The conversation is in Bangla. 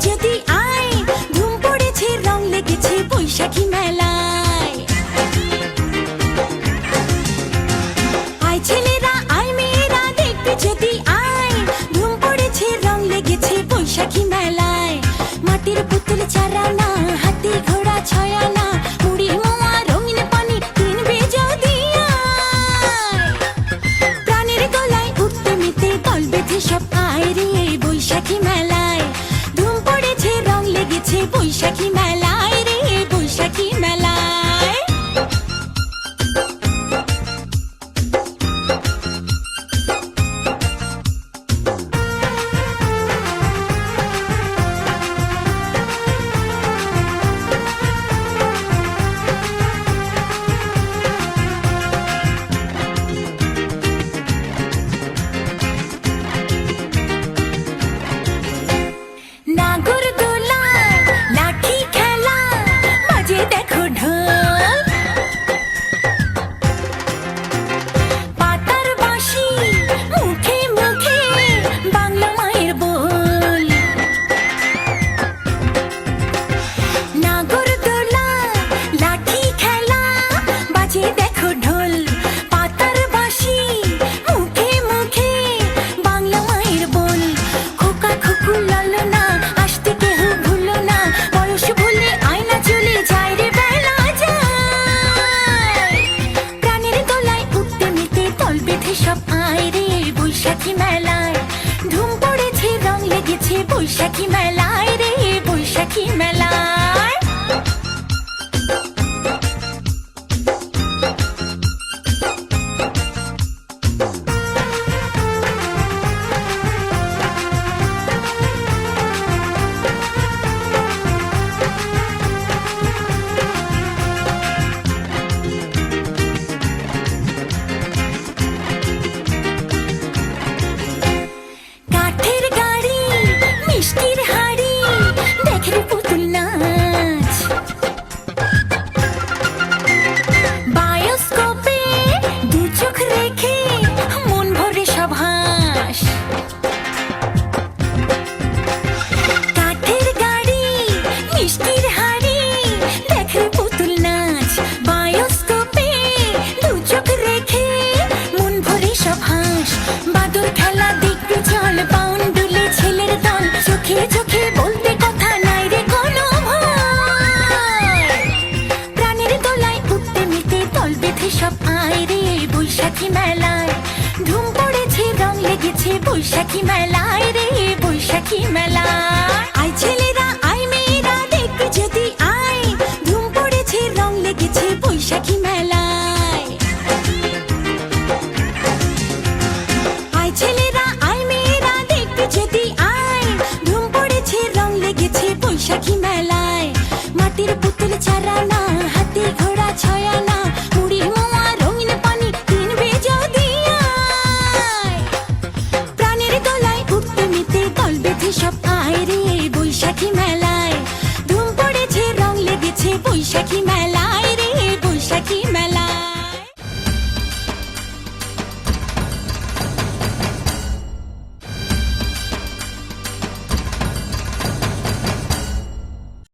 যদি Sẽ vui, sẽ khiêng mẹ. মেলায়। ধুম পড়েছে রং লেগেছে বৈশাখী মেলায় রে বৈশাখী মেলায়। মিষ্টির হাড়ি। দেখেন চোখে চোখে বলতে কথা নাই রে বৈশাখী মেলায়। ধুম পড়েছে, রং লেগেছে বৈশাখী মেলায় রে, বৈশাখী মেলায়। Shaggy Man.